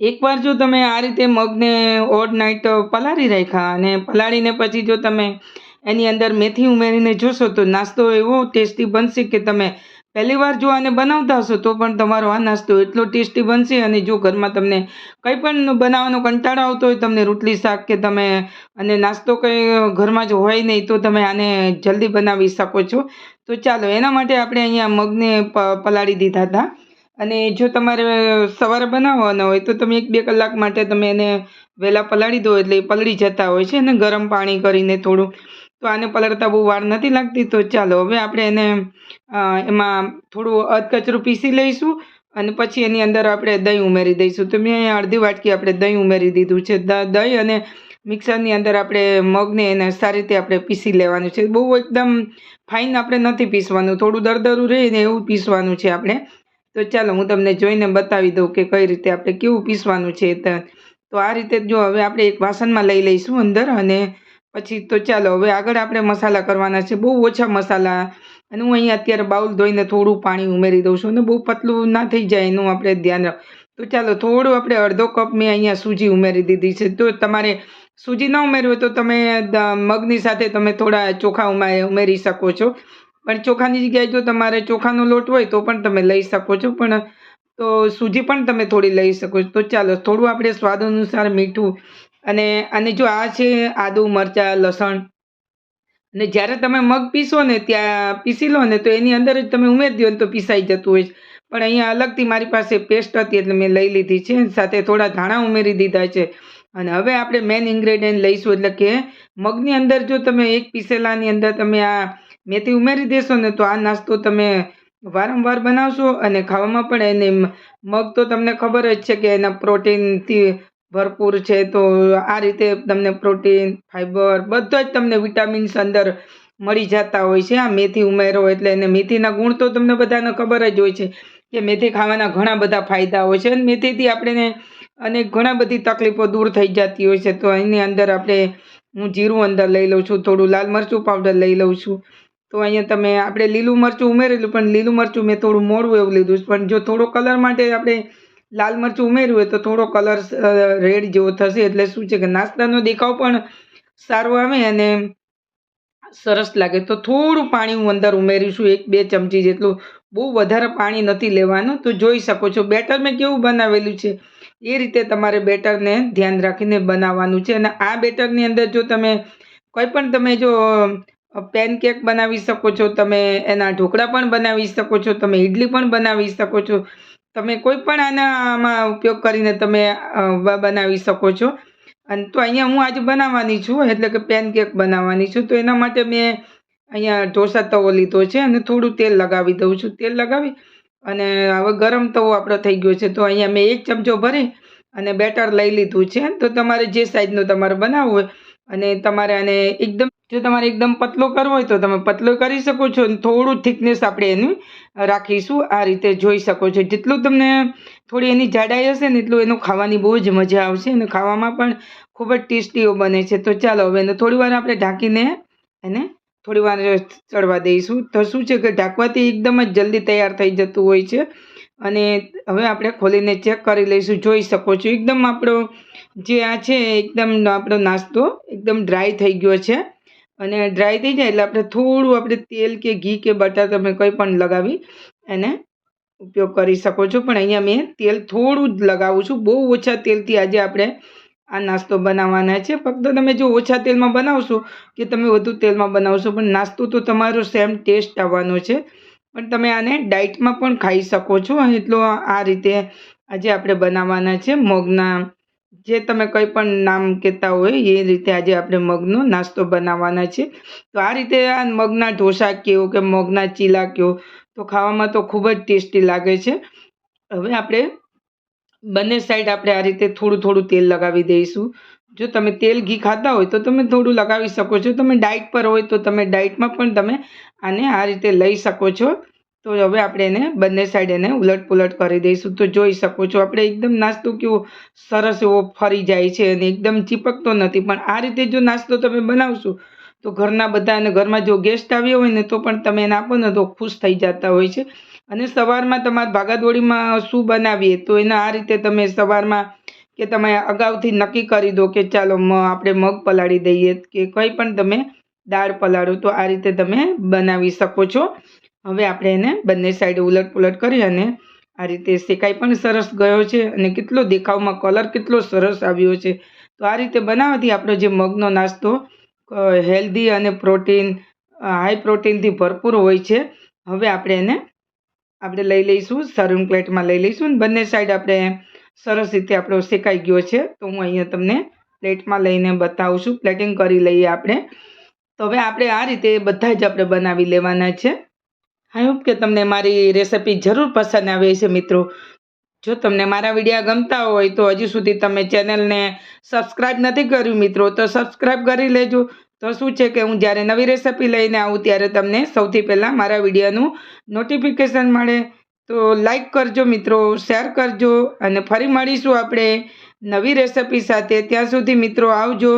એકવાર જો તમે આ રીતે મગને ઓડ નાઇટ પલાળી રાખ્યા અને પલાળીને પછી જો તમે એની અંદર મેથી ઉમેરીને જોશો તો નાસ્તો એવો ટેસ્ટી બનશે કે તમે પહેલી વાર જો આને બનાવતા હશો તો પણ તમારો આ નાસ્તો એટલો ટેસ્ટી બનશે અને જો ઘરમાં તમને કંઈ પણ બનાવવાનો કંટાળો આવતો હોય તમને રોટલી, શાક કે તમે અને નાસ્તો કંઈ ઘરમાં જ હોય નહીં તો તમે આને જલ્દી બનાવી શકો છો. તો ચાલો, એના માટે આપણે અહીંયા મગને પલાળી દીધા હતા. અને જો તમારે સવારે બનાવવાના હોય તો તમે એક બે કલાક માટે તમે એને વહેલા પલાળી દો એટલે પલળી જતા હોય છે અને ગરમ પાણી કરીને થોડું. તો આને પલળતા બહુ વાર નથી લાગતી, તો ચાલો હવે આપણે એને એમાં થોડું અધકચરું પીસી લઈશું અને પછી એની અંદર આપણે દહીં ઉમેરી દઈશું. તો મેં અહીંયા અડધી વાટકી આપણે દહીં ઉમેરી દીધું છે. દહીં અને મિક્સરની અંદર આપણે મગને એને સારી રીતે આપણે પીસી લેવાનું છે. બહુ એકદમ ફાઇન આપણે નથી પીસવાનું. થોડું દરદરું રહે ને એવું પીસવાનું છે આપણે. તો ચાલો હું તમને જોઈને બતાવી દઉં કે કઈ રીતે આપણે કેવું પીસવાનું છે તો. આ રીતે જો હવે આપણે એક વાસણમાં લઈ લઈશું અંદર અને પછી તો ચાલો હવે આગળ આપણે મસાલા કરવાના છે, બહુ ઓછા મસાલા. અને હું અહીંયા અત્યારે બાઉલ ધોઈને થોડું પાણી ઉમેરી દઉં છું અને બહુ પતલું ના થઈ જાય એનું આપણે ધ્યાન રાખ. તો ચાલો થોડું આપણે અડધો કપ મેં અહીંયા સૂજી ઉમેરી દીધી છે. તો તમારે સૂજી ન ઉમેરવી તો તમે મગની સાથે તમે થોડા ચોખા ઉમા- ઉમેરી શકો છો. પણ ચોખાની જગ્યાએ જો તમારે ચોખાનો લોટ હોય તો પણ તમે લઈ શકો છો. પણ, તો સૂજી પણ તમે થોડી લઈ શકો છો. તો ચાલો, થોડું આપણે સ્વાદ અનુસાર મીઠું અને અને જો આ છે આદુ, મરચાં, લસણ અને જ્યારે તમે મગ પીસો ને ત્યાં પીસી લો ને તો એની અંદર જ તમે ઉમેરી દો ને તો પીસાઈ જતું હોય છે. પણ અહીંયા અલગથી મારી પાસે પેસ્ટ હતી એટલે મેં લઈ લીધી છે. સાથે થોડા ધાણા ઉમેરી દીધા છે. અને હવે આપણે મેઇન ઇન્ગ્રેડિયન્ટ લઈશું એટલે કે મગની અંદર જો તમે એક પીસેલાની અંદર તમે આ મેથી ઉમેરી દેશો ને તો આ નાસ્તો તમે વારંવાર બનાવશો અને ખાવામાં પણ એને મગ તો તમને ખબર જ છે કે એના પ્રોટીનથી ભરપૂર છે તો આ રીતે તમને પ્રોટીન ફાઈબર બધા જ તમને વિટામિન્સ અંદર મળી જતા હોય છે. આ મેથી ઉમેરો એટલે એને મેથીના ગુણ તો તમને બધાને ખબર જ હોય છે કે મેથી ખાવાના ઘણા બધા ફાયદા હોય છે. અને મેથીથી આપણે અને ઘણા બધી તકલીફો દૂર થઈ જતી હોય છે. તો એની અંદર આપણે હું જીરું અંદર લઈ લઉં છું, થોડું લાલ મરચું પાવડર લઈ લઉં છું. તો અહીંયા તમે આપણે લીલું મરચું ઉમેરેલું, પણ લીલું મરચું મેં થોડું મોડું એવું લીધું. પણ જો થોડો કલર માટે આપણે લાલ મરચું ઉમેર્યું હોય તો થોડો કલર રેડ જેવો થશે. એટલે શું છે કે નાસ્તાનો દેખાવ પણ સારો આવે અને સરસ લાગે. તો થોડું પાણી હું અંદર ઉમેરીશું એક બે ચમચી જેટલું. બહુ વધારે પાણી નથી લેવાનું. તો જોઈ શકો છો, બેટર મેં કેવું બનાવેલું છે? એ રીતે તમારે બેટરને ધ્યાન રાખીને બનાવવાનું છે. અને આ બેટરની અંદર જો તમે કોઈ પણ તમે જો પેનકેક બનાવી શકો છો, તમે એના ઢોકળા પણ બનાવી શકો છો, તમે ઇડલી પણ બનાવી શકો છો. તમે કોઈ પણ આના આમાં ઉપયોગ કરીને તમે બનાવી શકો છો. અને તો અહીંયા હું આજે બનાવવાની છું, એટલે કે પેનકેક બનાવવાની છું. તો એના માટે મેં અહીંયા ઢોસા તવો લીધો છે, અને થોડું તેલ લગાવી દઉં છું. તેલ લગાવી અને હવે ગરમ તવો આપણો થઈ ગયો છે. તો અહીંયા મેં એક ચમચો ભરી અને બેટર લઈ લીધું છે. તો તમારે જે સાઈઝનું તમારે બનાવવું હોય અને તમારે આને એકદમ, જો તમારે એકદમ પતલો કરવો હોય તો તમે પતલો કરી શકો છો અને થોડું થિકનેસ આપણે એનું રાખીશું. આ રીતે જોઈ શકો છો. જેટલું તમને થોડી એની જાડાઈ હશે ને એટલું એનું ખાવાની બહુ જ મજા આવશે અને ખાવામાં પણ ખૂબ જ ટેસ્ટીઓ બને છે. તો ચાલો, હવે એને થોડી વાર આપણે ઢાંકીને એને થોડી વાર ચડવા દઈશું. તો શું છે કે ઢાંકવાથી એકદમ જ જલ્દી તૈયાર થઈ જતું હોય છે. અને હવે આપણે ખોલીને ચેક કરી લઈશું. જોઈ શકો છો. એકદમ આપણો જે આ છે એકદમ આપણો નાસ્તો, એકદમ ડ્રાય થઈ ગયો છે. અને ડ્રાય થઈ જાય એટલે આપણે થોડું આપણે તેલ કે ઘી કે બટર તમે કંઈ પણ લગાવી એને ઉપયોગ કરી શકો છો. પણ અહીંયા મેં તેલ થોડું જ લગાવું છું. બહુ ઓછા તેલથી આજે આપણે આ નાસ્તો બનાવવાના છે. ફક્ત તમે જો ઓછા તેલમાં બનાવશો કે તમે વધુ તેલમાં બનાવશો, પણ નાસ્તો તો તમારો સેમ ટેસ્ટ આવવાનો છે. પણ તમે આને ડાયટમાં પણ ખાઈ શકો છો. એટલો આ રીતે આજે આપણે બનાવવાના છે. મગના જે તમે કંઈ પણ નામ કહેતા હોય, એ રીતે આજે આપણે મગનો નાસ્તો બનાવવાના છે. તો આ રીતે આ મગના ઢોસા કહો કે મગના ચીલા કહો તો ખાવામાં તો ખૂબ જ ટેસ્ટી લાગે છે. હવે આપણે બંને સાઈડ આપણે આ રીતે થોડું થોડું તેલ લગાવી દઈશું. જો તમે તેલ ઘી ખાતા હોય તો તમે થોડું લગાવી શકો છો. તમે ડાયટ પર હોય તો તમે ડાયટમાં પણ તમે આને આ રીતે લઈ શકો છો. તો હવે આપણે એને બંને સાઈડ એને ઉલટ પુલટ કરી દઈશું. તો જોઈ શકો છો, આપણે એકદમ નાસ્તો કેવો સરસ એવો ફરી જાય છે અને એકદમ ચીપકતો નથી. પણ આ રીતે જો નાસ્તો તમે બનાવશો, તો ઘરના બધા અને ઘરમાં જો ગેસ્ટ આવ્યો હોય ને, તો પણ તમે એને આપો ને, તો ખુશ થઈ જતા હોય છે. અને સવારમાં તમારે ભાગાદોડીમાં શું બનાવીએ, તો એના આ રીતે તમે સવારમાં કે તમે અગાઉથી નક્કી કરી દો કે ચાલો આપણે મગ પલાળી દઈએ કે કંઈ પણ તમે દાળ પલાળો, તો આ રીતે તમે બનાવી શકો છો. હવે આપણે એને બંને સાઈડ ઉલટ પુલટ કરી અને આ રીતે શેકાઈ પણ સરસ ગયો છે અને કેટલો દેખાવમાં કલર કેટલો સરસ આવ્યો છે. તો આ રીતે બનાવવાથી આપણો જે મગનો નાસ્તો હેલ્ધી અને પ્રોટીન હાઈ પ્રોટીનથી ભરપૂર હોય છે. હવે આપણે એને આપણે લઈ લઈશું સર્વિંગ પ્લેટમાં લઈ લઈશું બંને સાઈડ આપણે સરસ રીતે આપણો શેકાઈ ગયો છે. તો હું અહીંયા તમને પ્લેટમાં લઈને બતાવું છું. પ્લેટિંગ કરી લઈએ આપણે. તો હવે આપણે આ રીતે બધા જ આપણે બનાવી લેવાના છે. આઈ હોપ કે તમને મારી રેસિપી જરૂર પસંદ આવે છે મિત્રો. જો તમને મારા વિડીયા ગમતા હોય તો હજી સુધી તમે ચેનલને સબસ્ક્રાઈબ નથી કર્યું મિત્રો, તો સબસ્ક્રાઈબ કરી લેજો. તો શું છે કે હું જ્યારે નવી રેસિપી લઈને આવું ત્યારે તમને સૌથી પહેલાં મારા વિડીયોનું નોટિફિકેશન મળે. તો લાઈક કરજો મિત્રો શેર કરજો અને ફરી મળીશું આપણે નવી રેસિપી સાથે. ત્યાં સુધી મિત્રો આવજો.